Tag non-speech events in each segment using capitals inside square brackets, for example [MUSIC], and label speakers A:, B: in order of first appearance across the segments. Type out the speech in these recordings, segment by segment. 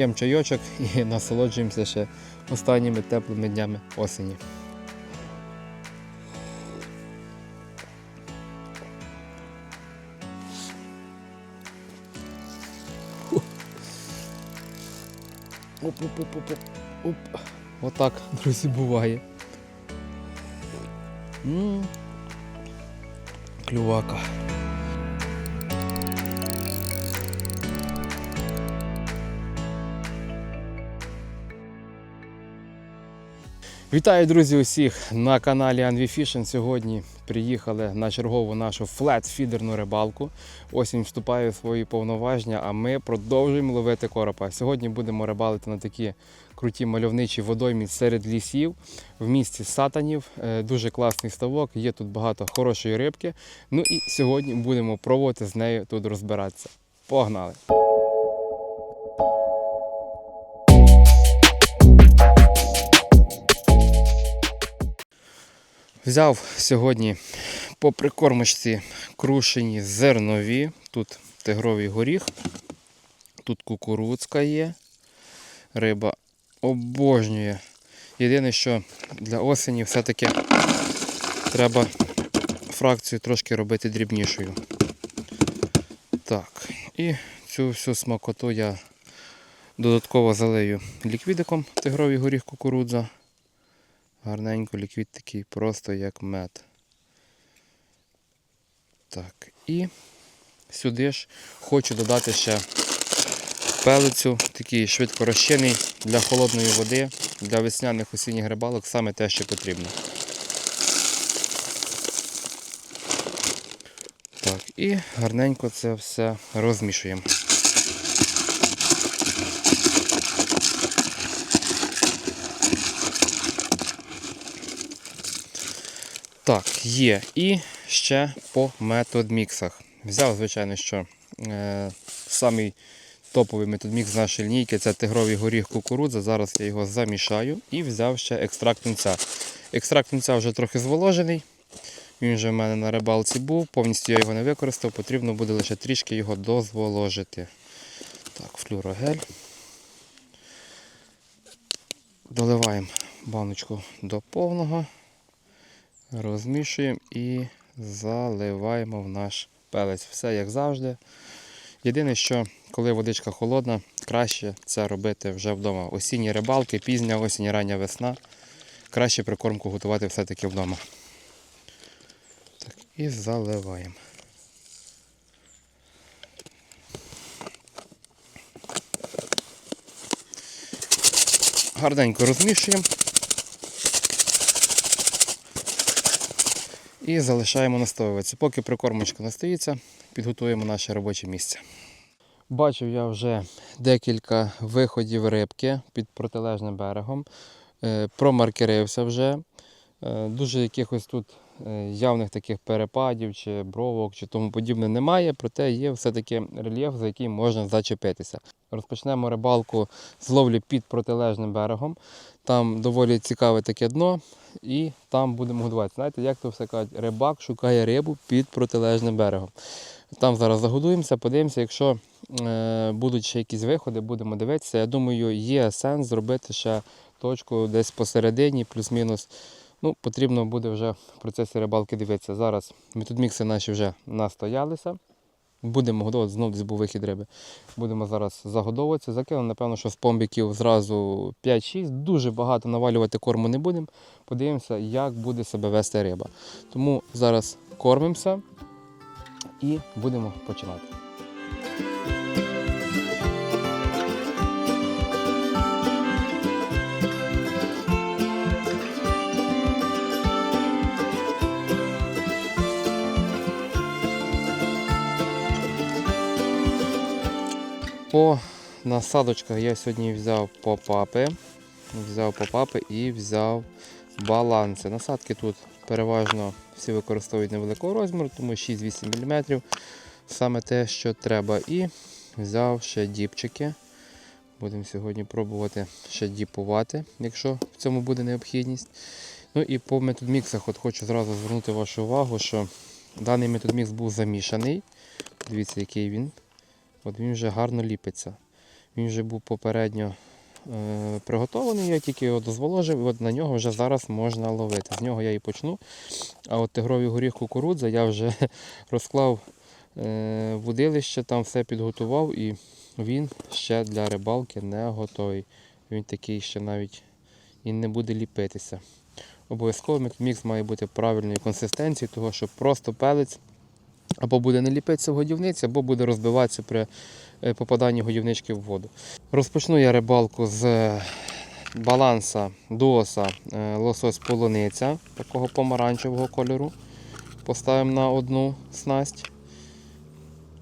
A: п'ємо чайочок і [LAUGHS] насолоджуємося ще останніми теплими днями осені. Оп-оп-оп-оп. Оп. Отак, друзі, буває. м Клювака. Вітаю, друзі, усіх на каналі Anvi Fishing. Сьогодні приїхали на чергову нашу флет-фідерну рибалку. Осінь вступає в свої повноваження, а ми продовжуємо ловити коропа. Сьогодні будемо рибалити на такі круті мальовничі водоймі серед лісів в місті Сатанів. Е, Дуже класний ставок, є тут багато хорошої рибки. Ну і сьогодні будемо пробувати з нею тут розбиратися. Погнали! Взяв сьогодні по прикормочці крушені зернові. Тут тигровий горіх, тут кукурудзка є. Риба обожнює. Єдине, що для осені все-таки треба фракцію трошки робити дрібнішою. Так, і цю всю смакоту я додатково залию ліквідиком тигровий горіх кукурудза. Гарненько ліквід такий, просто як мед. Так, і сюди ж хочу додати ще пелицю, такий швидкорозчинний для холодної води, для весняних осінніх рибалок, саме те, що потрібно. Так, і гарненько це все розмішуємо. Так, є. І ще по методміксах. Взяв, звичайно, що е, самий топовий методмікс з нашої лінійки це тигровий горіх кукурудза. Зараз я його замішаю і взяв ще екстракт тунця. Екстракт тунця вже трохи зволожений. Він вже в мене на рибалці був, повністю я його не використав, потрібно буде лише трішки його дозволожити. Так, флюрогель. Доливаємо баночку до повного. Розмішуємо і заливаємо в наш пелець. Все як завжди. Єдине, що коли водичка холодна, краще це робити вже вдома. Осінні рибалки, пізня осінь, рання весна. Краще прикормку готувати все-таки вдома. Так, І заливаємо. Гарненько розмішуємо. І залишаємо настоюватися. Поки прикормочка настоїться, підготуємо наше робоче місце. Бачив я вже декілька виходів рибки під протилежним берегом. Е, Промаркерився вже. Е, Дуже якихось тут явних таких перепадів чи бровок чи тому подібне немає, проте є все-таки рельєф, за який можна зачепитися. Розпочнемо рибалку з ловлі під протилежним берегом. Там доволі цікаве таке дно, і там будемо годувати. Знаєте, як то все кажуть, рибак шукає рибу під протилежним берегом. Там зараз загодуємося, подивимося, якщо е, будуть ще якісь виходи, будемо дивитися. Я думаю, є сенс зробити ще точку десь посередині, плюс-мінус. Ну, Потрібно буде вже в процесі рибалки дивитися. Зараз методмікси наші вже настоялися. Будемо годувати, знову десь був вихід риби. Будемо зараз загодовуватися. Закинемо, напевно, що з помбіків зразу 5-6. Дуже багато навалювати корму не будемо. Подивимося, як буде себе вести риба. Тому зараз кормимося і будемо починати. По насадочках я сьогодні взяв попапи, взяв попапи і взяв баланси. Насадки тут переважно всі використовують невеликого розміру, тому 6-8 мм. Саме те, що треба. І взяв ще діпчики. Будемо сьогодні пробувати ще діпувати, якщо в цьому буде необхідність. Ну і по методміксах от хочу зразу звернути вашу увагу, що даний методмікс був замішаний. Дивіться, який він. От він вже гарно ліпиться. Він вже був попередньо е, приготований, я тільки його дозволожив, от на нього вже зараз можна ловити. З нього я і почну. А от тигровий горіх кукурудза я вже [LAUGHS] розклав е, водилище, там все підготував і він ще для рибалки не готовий. Він такий ще навіть і не буде ліпитися. Обов'язково мікс має бути правильної консистенції, того що просто пелець або буде не ліпитися в годівниці, або буде розбиватися при е, попаданні годівнички в воду. Розпочну я рибалку з е, баланса дуоса е, лосось полуниця такого помаранчевого кольору. Поставимо на одну снасть.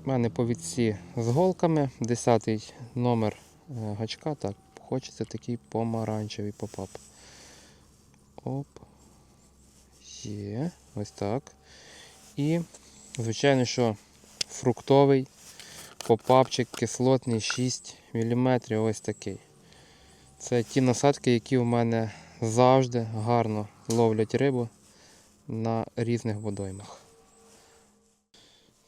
A: У мене повідці з голками, 10 номер гачка. Так, хочеться такий помаранчевий попап. Оп. Є. Ось так. І, звичайно, що фруктовий попапчик кислотний 6 мм. Ось такий. Це ті насадки, які в мене завжди гарно ловлять рибу на різних водоймах.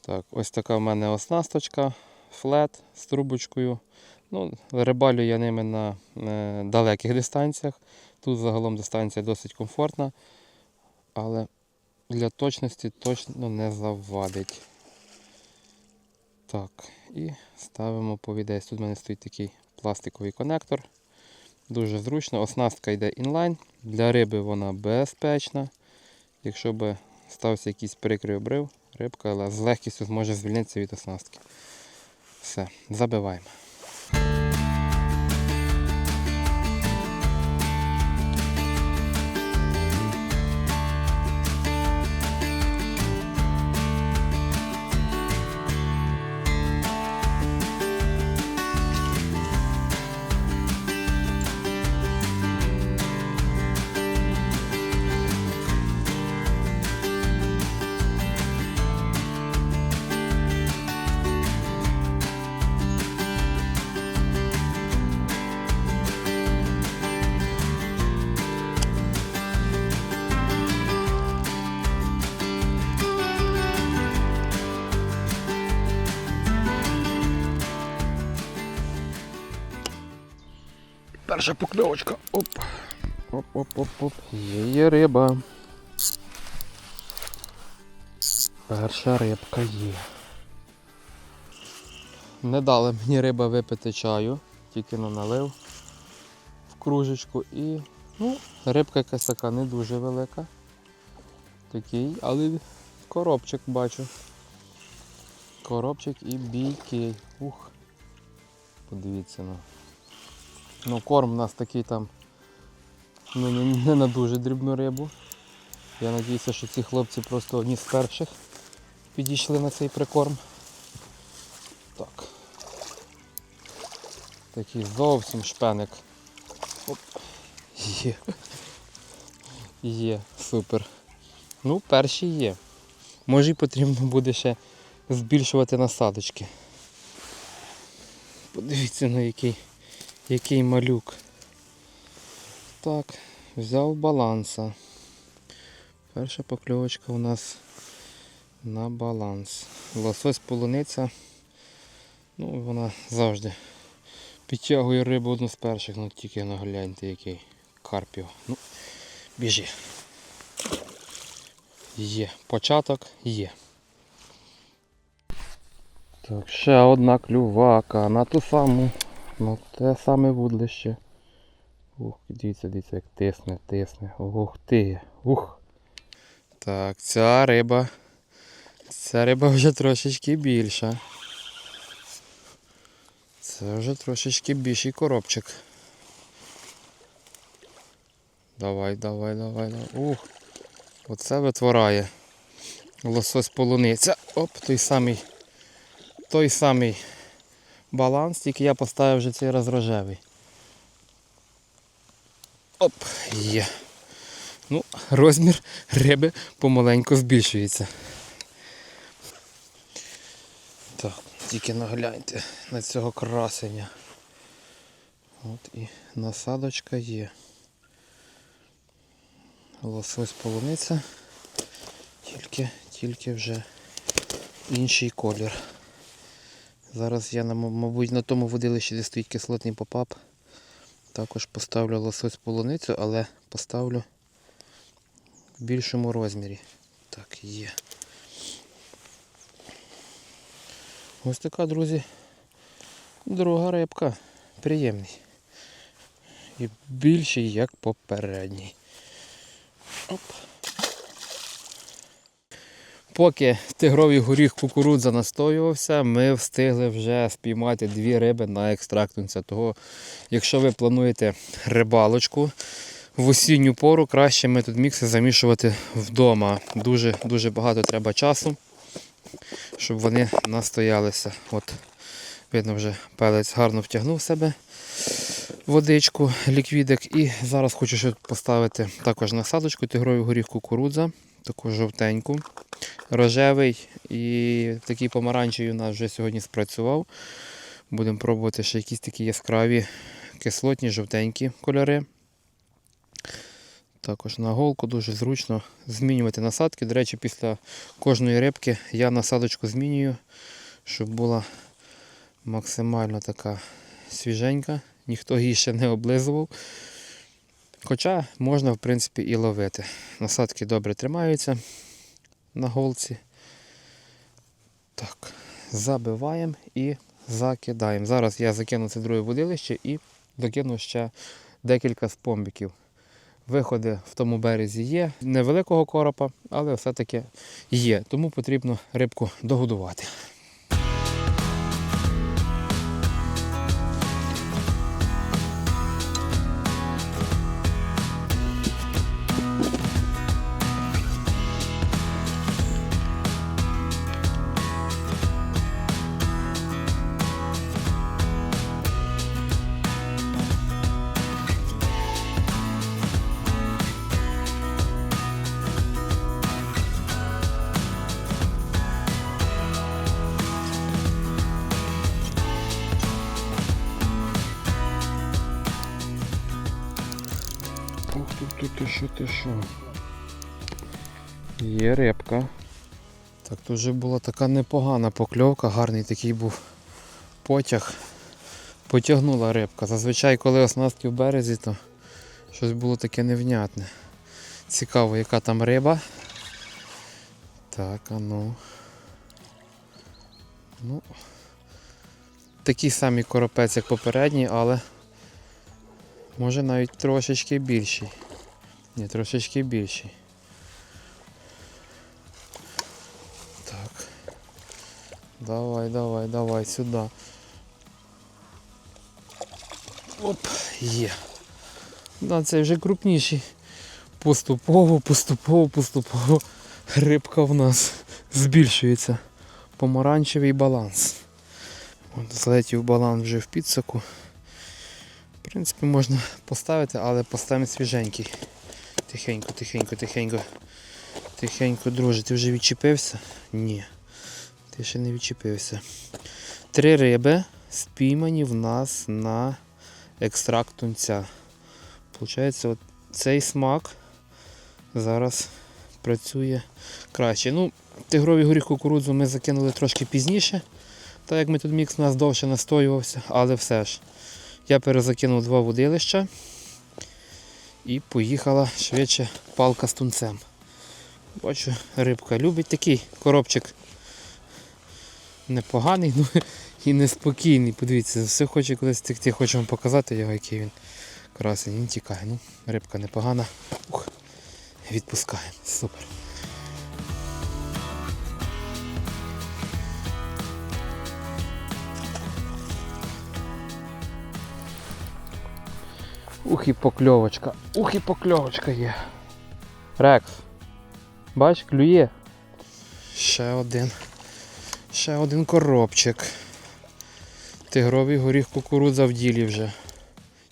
A: Так, ось така в мене оснасточка, флет з трубочкою. Ну, рибалю я ними на е, далеких дистанціях. Тут загалом дистанція досить комфортна, але для точності точно не завадить. Так, і ставимо повідець. Тут в мене стоїть такий пластиковий конектор. Дуже зручно. Оснастка йде інлайн. Для риби вона безпечна. Якщо би стався якийсь прикрий обрив, рибка але з легкістю зможе звільнитися від оснастки. Все, забиваємо. Перша покльовочка. Оп. Оп-оп-оп-оп. Є, риба. Перша рибка є. Не дали мені риба випити чаю, тільки но налив в кружечку і ну, рибка якась така не дуже велика. Такий, але коробчик бачу. Коробчик і бійкий. Ух. Подивіться на. Ну, корм у нас такий там ну, не, не на дуже дрібну рибу. Я сподіваюся, що ці хлопці просто одні з перших підійшли на цей прикорм. Так. Такий зовсім шпеник. Оп. Є. Є, супер. Ну, перші є. Може і потрібно буде ще збільшувати насадочки. Подивіться на який. Який малюк. Так, взяв баланса. Перша покльовочка у нас на баланс. Лосось полуниця. Ну, вона завжди підтягує рибу одну з перших, ну тільки нагляньте який карпів. Ну, біжи. Є. Початок є. Так, ще одна клювака на ту саму Ну те саме вудлище. Ух, дивіться, дивіться, як тисне, тисне. Ух ти. Ух. Так, ця риба. Ця риба вже трошечки більша. Це вже трошечки більший коробчик. Давай, давай, давай, давай. Ух. Оце витворяє. Лосось полуниця. Оп, той самий. Той самий баланс, тільки я поставив вже цей раз рожевий. Оп, є. Ну, розмір риби помаленьку збільшується. Так, тільки нагляньте на цього красення. От і насадочка є. Лосось полуниця, тільки, тільки вже інший колір. Зараз я, мабуть, на тому водилищі, де стоїть кислотний попап, також поставлю лосось полуницю, але поставлю в більшому розмірі. Так, є. Ось така, друзі, друга рибка. Приємний. І більший, як попередній. Оп. Поки тигровий горіх кукурудза настоювався, ми встигли вже спіймати дві риби на екстрактунця. Того, якщо ви плануєте рибалочку в осінню пору, краще метод мікси замішувати вдома. Дуже, дуже багато треба часу, щоб вони настоялися. От, видно, вже пелець гарно втягнув в себе водичку, ліквідик. І зараз хочу ще поставити також насадочку тигровий горіх кукурудза, таку жовтеньку рожевий і такий помаранчевий у нас вже сьогодні спрацював. Будемо пробувати ще якісь такі яскраві кислотні, жовтенькі кольори. Також на голку дуже зручно змінювати насадки. До речі, після кожної рибки я насадочку змінюю, щоб була максимально така свіженька, ніхто її ще не облизував. Хоча можна, в принципі, і ловити. Насадки добре тримаються на голці. Так, забиваємо і закидаємо. Зараз я закину це друге водилище і докину ще декілька спомбіків. Виходи в тому березі є, невеликого коропа, але все-таки є. Тому потрібно рибку догодувати. Так, вже була така непогана покльовка, гарний такий був потяг. Потягнула рибка. Зазвичай, коли оснастки в березі, то щось було таке невнятне. Цікаво, яка там риба. Так, а ну. Ну. Такий самий коропець, як попередній, але Може навіть трошечки більший. Ні, трошечки більший. Давай, давай, давай сюди. Оп, є. Да, це вже крупніший. Поступово, поступово, поступово рибка в нас збільшується. Помаранчевий баланс. От, злетів баланс вже в підсаку. В принципі, можна поставити, але поставимо свіженький. Тихенько, тихенько, тихенько. Тихенько, друже, ти вже відчепився? Ні. Ти ще не відчепився. Три риби спіймані в нас на екстракт тунця. Получається, от цей смак зараз працює краще. Ну, тигровий горіх кукурудзу ми закинули трошки пізніше, так як метод мікс у нас довше настоювався, але все ж. Я перезакинув два водилища і поїхала швидше палка з тунцем. Бачу, рибка любить такий коробчик. Непоганий, [LAUGHS] ну і неспокійний. Подивіться, все хоче кудись втекти, хочу вам показати його, який він красень. Він тікає. Ну, рибка непогана. Ух, відпускаємо. Супер. Ух і покльовочка. Ух і покльовочка є. Рекс. Бач, клює. Ще один. Ще один коробчик. Тигровий горіх кукурудза в ділі вже.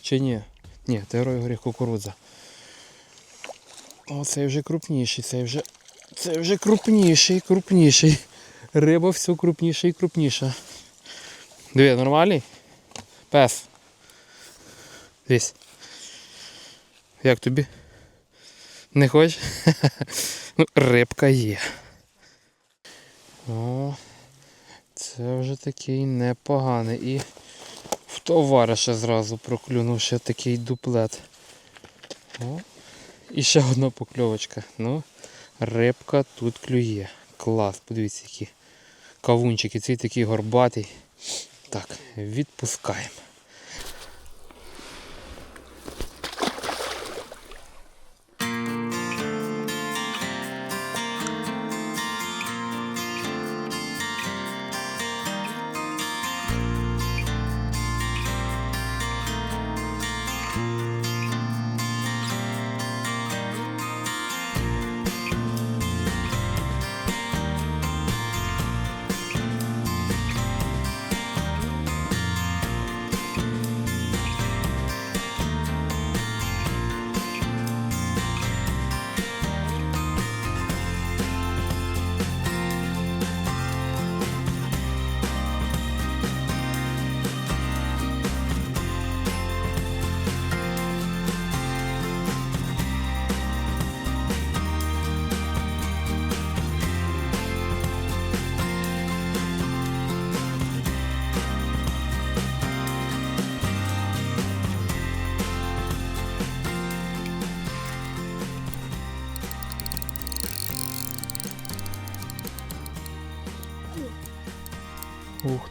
A: Чи ні? Ні, тигровий горіх кукурудза. О, цей вже крупніший, цей вже. Цей вже крупніший, крупніший. Риба все крупніша і крупніша. Диви, нормальний? Пес. Дивись. Як тобі? Не хочеш? [LAUGHS] ну, рибка є. О, це вже такий непоганий. І в товариша зразу проклюнув ще такий дуплет. О, і ще одна покльовочка. Ну, рибка тут клює. Клас, подивіться, які кавунчики, цей такий горбатий. Так, відпускаємо.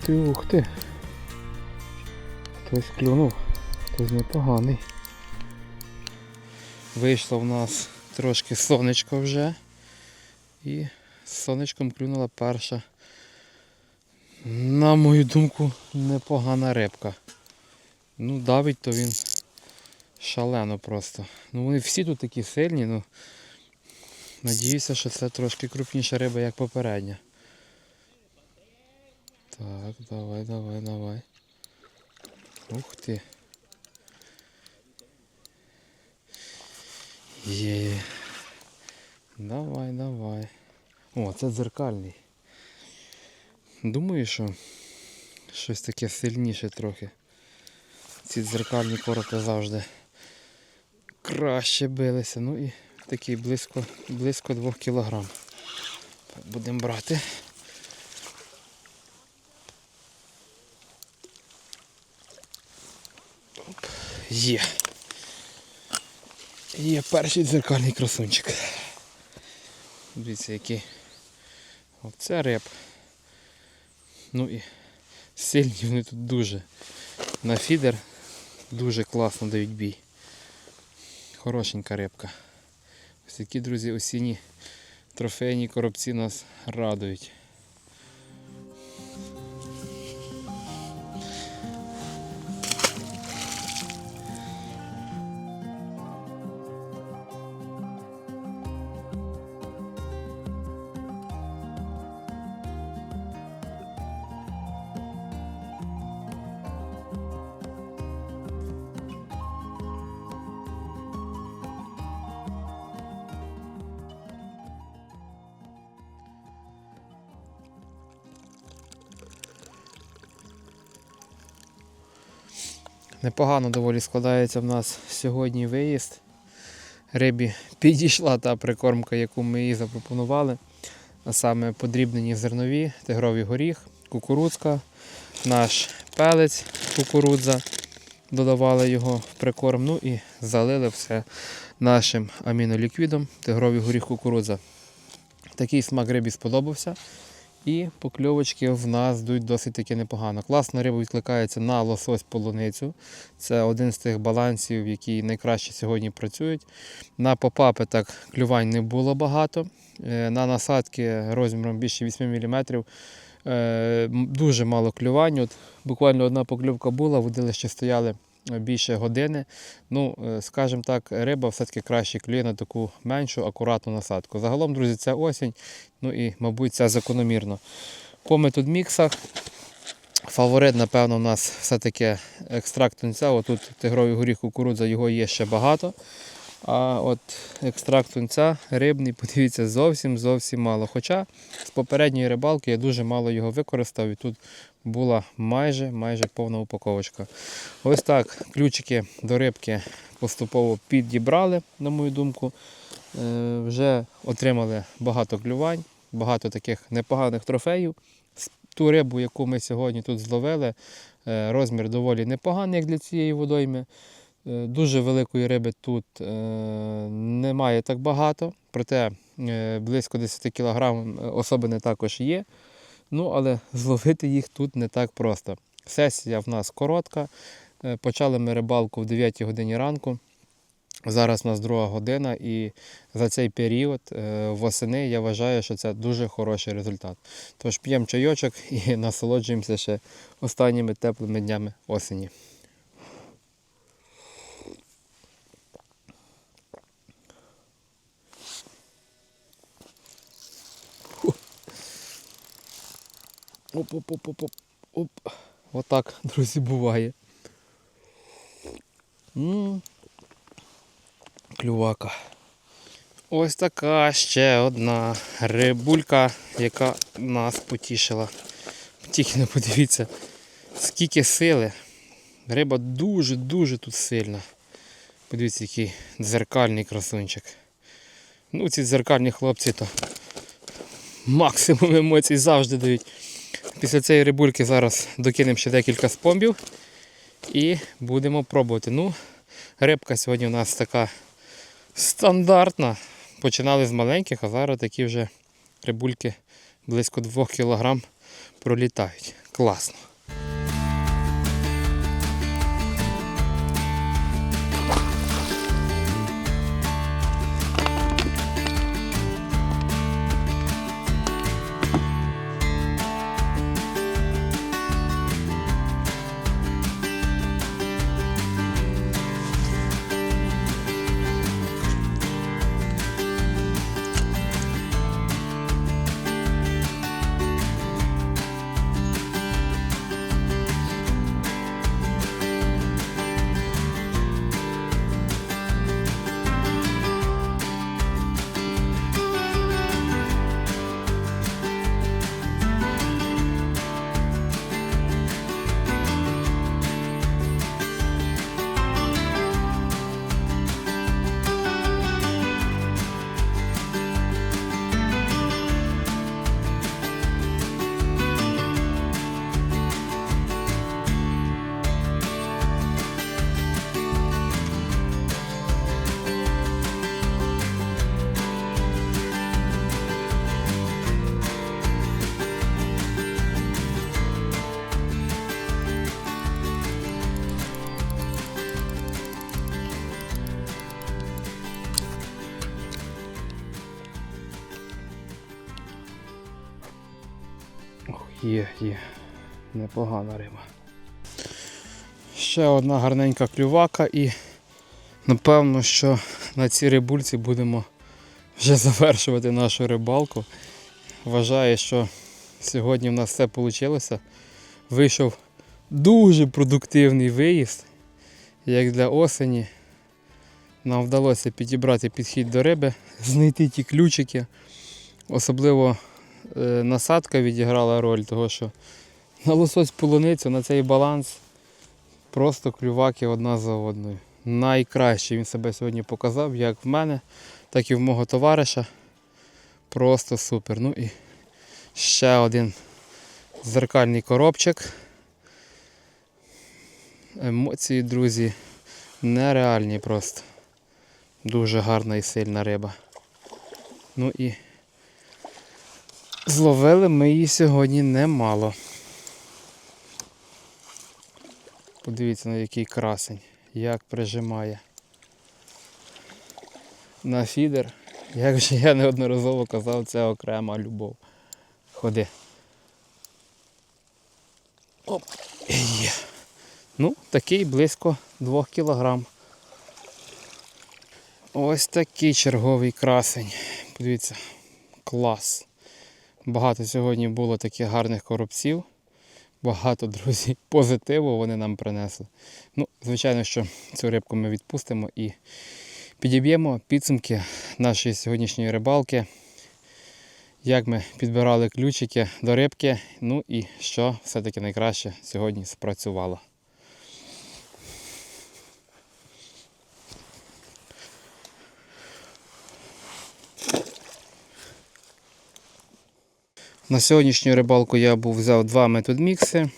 A: Ти, ух ти. Хтось клюнув, хтось непоганий. Вийшло в нас трошки сонечко вже. І сонечком клюнула перша. На мою думку, непогана рибка. Ну, давить то він шалено просто. Ну вони всі тут такі сильні, ну надіюся, що це трошки крупніша риба, як попередня. Так, давай, давай, давай. Ух ти. Є. Давай, давай. О, це дзеркальний. Думаю, що щось таке сильніше трохи. Ці дзеркальні коропи завжди краще билися. Ну і такий близько, близько 2 кілограм. Так, будемо брати. Є. Є перший дзеркальний красунчик. Дивіться, який. Оце реп. Ну і сильні вони тут дуже. На фідер дуже класно дають бій. Хорошенька рибка. Ось такі, друзі, осінні трофейні коробці нас радують. Непогано доволі складається в нас сьогодні виїзд. Рибі підійшла та прикормка, яку ми їй запропонували. А саме подрібнені зернові, тигровий горіх, кукурудзка, наш пелець кукурудза. Додавали його в прикорм, ну і залили все нашим аміноліквідом, тигровий горіх кукурудза. Такий смак рибі сподобався. І покльовочки в нас йдуть досить таки непогано. Класно риба відкликається на лосось полуницю. Це один з тих балансів, які найкраще сьогодні працюють. На попапи так клювань не було багато. Е, На насадки розміром більше 8 мм дуже мало клювань. От буквально одна покльовка була, водилища стояли більше години. Ну, е, скажімо так, риба все-таки краще клює на таку меншу, акуратну насадку. Загалом, друзі, це осінь, ну і, мабуть, це закономірно. По методміксах фаворит, напевно, у нас все-таки екстракт тунця. Отут тигровий горіх кукурудза, його є ще багато. А от екстракт тунця рибний, подивіться, зовсім зовсім мало. Хоча з попередньої рибалки я дуже мало його використав і тут була майже майже повна упаковочка. Ось так ключики до рибки поступово підібрали, на мою думку. Е, Вже отримали багато клювань, багато таких непоганих трофеїв. ту рибу, яку ми сьогодні тут зловили, е, розмір доволі непоганий, як для цієї водойми. Е, Дуже великої риби тут е, немає так багато, проте е, близько 10 кг особини також є. Ну, але [LAUGHS] зловити їх тут не так просто. Сесія в нас коротка. Почали ми рибалку в 9 годині ранку. Зараз у нас друга година, і за цей період восени я вважаю, що це дуже хороший результат. Тож п'ємо чайочок [LAUGHS] і насолоджуємося ще останніми теплими днями осені. Оп-оп-оп-оп. Оп. Отак, друзі, буває. м Клювака. Ось така ще одна рибулька, яка нас потішила. Тільки не подивіться, скільки сили. Риба дуже-дуже тут сильна. Подивіться, який дзеркальний красунчик. Ну, ці дзеркальні хлопці то максимум емоцій завжди дають. Після цієї рибульки зараз докинемо ще декілька спомбів і будемо пробувати. Ну, рибка сьогодні у нас така стандартна. Починали з маленьких, а зараз такі вже рибульки близько 2 кг пролітають. Класно. Є, є. Непогана риба. Ще одна гарненька клювака і напевно, що на цій рибульці будемо вже завершувати нашу рибалку. Вважаю, що сьогодні в нас все вийшло. Вийшов дуже продуктивний виїзд, як для осені. Нам вдалося підібрати підхід до риби, знайти ті ключики. Особливо насадка відіграла роль, того що на лосось полуницю, на цей баланс просто клюваки одна за одною. Найкраще він себе сьогодні показав, як в мене, так і в мого товариша. Просто супер. Ну і ще один зеркальний коробчик. Емоції, друзі, нереальні просто. Дуже гарна і сильна риба. Ну і Зловили ми її сьогодні немало. Подивіться на який красень, як прижимає. На фідер, як вже я неодноразово казав, це окрема любов. Ходи. Оп. Ну, такий близько 2 кілограм. Ось такий черговий красень. Подивіться, клас. Багато сьогодні було таких гарних коробців. Багато, друзі, [LAUGHS] позитиву вони нам принесли. Ну, звичайно, що цю рибку ми відпустимо і підіб'ємо підсумки нашої сьогоднішньої рибалки. Як ми підбирали ключики до рибки, ну і що все-таки найкраще сьогодні спрацювало. На сьогоднішню рибалку я був взяв два методмікси.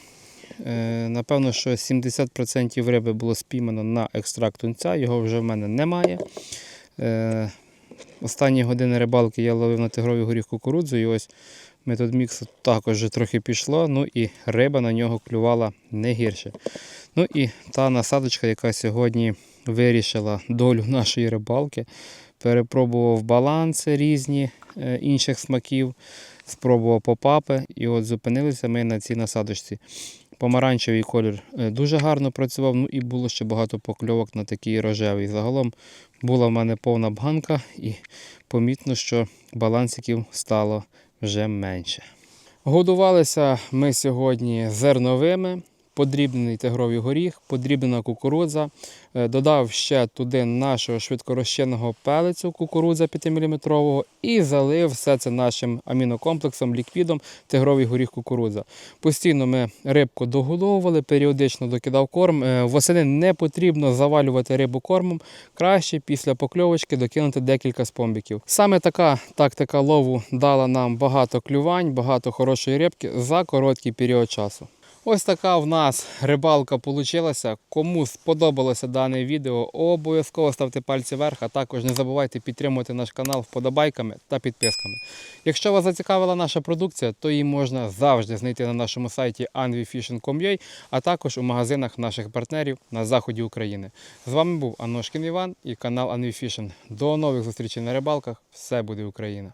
A: Е, Напевно, що 70% риби було спіймано на екстракт тунця, його вже в мене немає. Е, Останні години рибалки я ловив на тигровий горіх кукурудзу, і ось метод міксу також вже трохи пішло, ну і риба на нього клювала не гірше. Ну і та насадочка, яка сьогодні вирішила долю нашої рибалки, перепробував баланси різні інших смаків, спробував попапи, і от зупинилися ми на цій насадочці. Помаранчевий колір е, дуже гарно працював, ну і було ще багато покльовок на такий рожевий. Загалом була в мене повна банка, і помітно, що балансиків стало вже менше. Годувалися ми сьогодні зерновими, подрібнений тигровий горіх, подрібнена кукурудза. Е, Додав ще туди нашого швидкорозчинного пелецю кукурудза 5-мм і залив все це нашим амінокомплексом, ліквідом тигровий горіх кукурудза. Постійно ми рибку догодовували, періодично докидав корм. Е, Восени не потрібно завалювати рибу кормом. Краще після покльовочки докинути декілька спомбіків. Саме така тактика лову дала нам багато клювань, багато хорошої рибки за короткий період часу. Ось така в нас рибалка вийшла. Кому сподобалося дане відео, обов'язково ставте пальці вверх, а також не забувайте підтримувати наш канал вподобайками та підписками. Якщо вас зацікавила наша продукція, то її можна завжди знайти на нашому сайті anvifishing.com.ua, а також у магазинах наших партнерів на заході України. З вами був Аношкін Іван і канал Anvifishing. До нових зустрічей на рибалках. Все буде Україна!